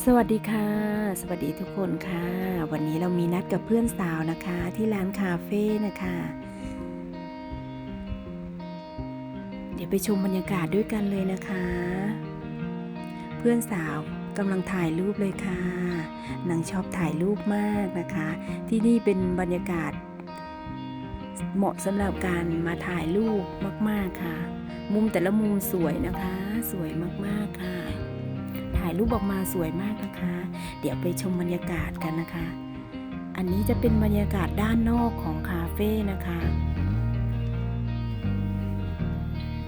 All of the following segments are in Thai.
สวัสดีค่ะ สวัสดีทุกคนค่ะ วันนี้เรามีนัดกับเพื่อนสาวนะคะ ที่ร้านคาเฟ่นะคะ เดี๋ยวไปชมบรรยากาศด้วยกันเลยนะคะ เพื่อนสาวกำลังถ่ายรูปเลยค่ะนางชอบถ่ายรูปมากนะคะ ที่นี่เป็นบรรยากาศ เหมาะสำหรับการมาถ่ายรูปมาก ๆค่ะ มุมแต่ละมุมสวยนะคะ สวยมากๆค่ะ ถ่ายรูปออกมาสวยมากนะคะ เดี๋ยวไปชมบรรยากาศกันนะคะ อันนี้จะเป็นบรรยากาศด้านนอกของคาเฟ่นะคะ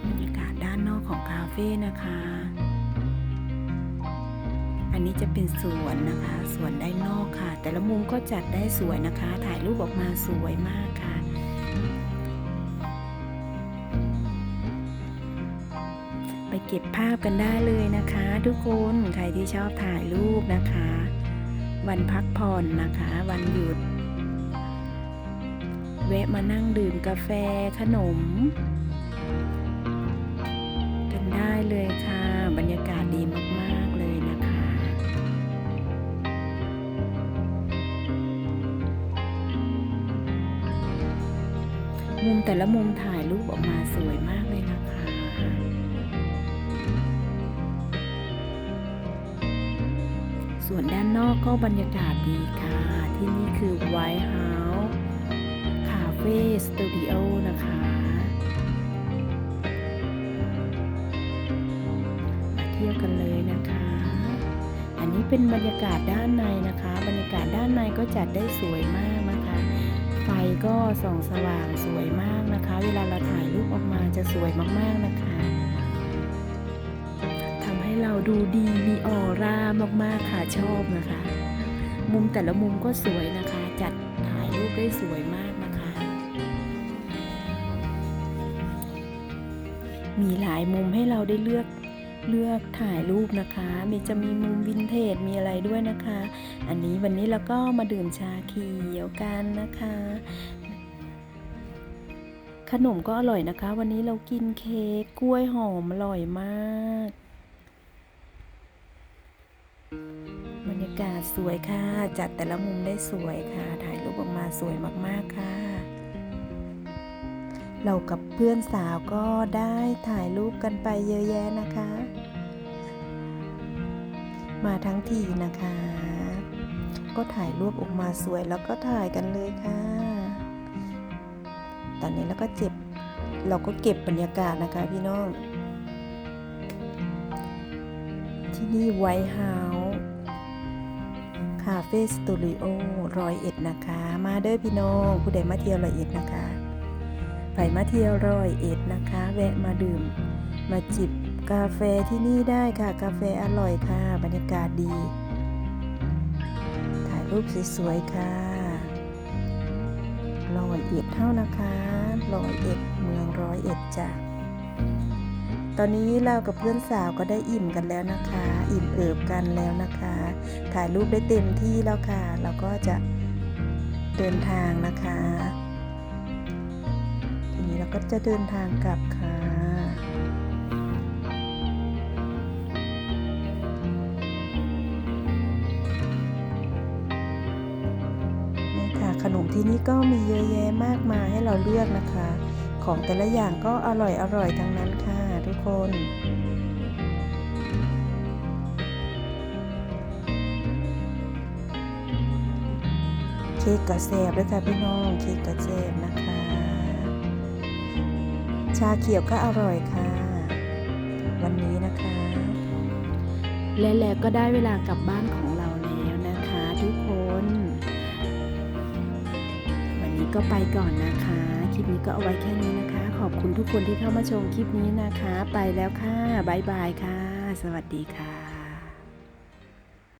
บรรยากาศด้านนอกของคาเฟ่นะคะ อันนี้จะเป็นสวนนะคะ สวนด้านนอกค่ะ แต่ละมุมก็จัดได้สวยนะคะ ถ่ายรูปออกมาสวยมากค่ะ ไปเก็บภาพกันได้เลยนะคะ ทุกคนใครที่ชอบถ่ายรูปนะคะ วันพักผ่อนนะคะ วันหยุดแวะมานั่งดื่มกาแฟขนม กันได้เลยค่ะ บรรยากาศดีมากๆเลยนะคะ มุมแต่ละมุมถ่ายรูปออกมา ก็บรรยากาศดีค่ะ ที่นี่คือ White House Cafe Studio นะคะ มาเที่ยวกันเลยนะคะ อันนี้เป็นบรรยากาศด้านในนะคะ บรรยากาศด้านในก็จัดได้สวยมากนะคะ ไฟก็ส่องสว่างสวยมากนะคะ เวลาเราถ่ายรูปออกมาจะสวยมากๆนะคะ ดูดีมีออร่ามากๆค่ะชอบนะคะ มุมแต่ละมุมก็สวยนะคะ จัดถ่ายรูปได้สวยมากนะคะ มีหลายมุมให้เราได้เลือกเลือกถ่ายรูปนะคะ มีจะมีมุมวินเทจ มีอะไรด้วยนะคะ อันนี้วันนี้เราก็มาดื่มชาเขียวกันนะคะ ขนมก็อร่อยนะคะ วันนี้เรากินเค้กกล้วยหอมอร่อยมากากาศสวยค่ะ จัดแต่ละมุมได้สวยค่ะ ถ่ายรูปออกมาสวยมากๆค่ะ เรากับเพื่อนสาวก็ได้ถ่ายรูปกันไปเยอะแยะนะคะ มาทั้งทีนะคะ ก็ถ่ายรูปออกมาสวยแล้วก็ถ่ายกันเลยค่ะ ตอนนี้เราก็เจ็บ เราก็เก็บบรรยากาศนะคะพี่น้อง ที่นี่ไวท์เฮาส์ คาเฟ่สตูดิโอรอยเอ็ดนะคะ มาเด้อพี่น้องผู้ใดมาเที่ยวรอยเอ็ดนะคะไปมาเที่ยวรอยเอ็ดนะคะ แวะมาดื่ม มาจิบกาแฟที่นี่ได้ค่ะ กาแฟอร่อยค่ะ บรรยากาศดี ถ่ายรูปสวยๆค่ะรอยเอ็ดเท่านะคะรอยเอ็ดเมืองร้อยเอ็ดจ้ะ ตอนนี้เรากับเพื่อนสาวก็ได้อิ่มกันแล้วนะคะ อิ่มเอิบกันแล้วนะคะ ถ่ายรูปได้เต็มที่แล้วค่ะ เราก็จะเดินทางนะคะ ทีนี้เราก็จะเดินทางกลับค่ะนี่ค่ะขนมที่นี่ก็มีเยอะแยะมากมายให้เราเลือกนะคะ ของแต่ละอย่างก็อร่อยอร่อยทั้งนั้นค่ะทุกคนเค้กกระแซบด้วยค่ะพี่น้องเค้กกระแซบนะคะ ชาเขียวก็อร่อยค่ะ วันนี้นะคะ และแล้วก็ได้เวลากลับบ้านของเราแล้วนะคะ ทุกคน วันนี้ก็ไปก่อนนะคะ ก็เอาไว้แค่นี้นะคะ ขอบคุณทุกคนที่เข้ามาชมคลิปนี้นะคะ ไปแล้วค่ะบ๊ายบายค่ะ สวัสดีค่ะ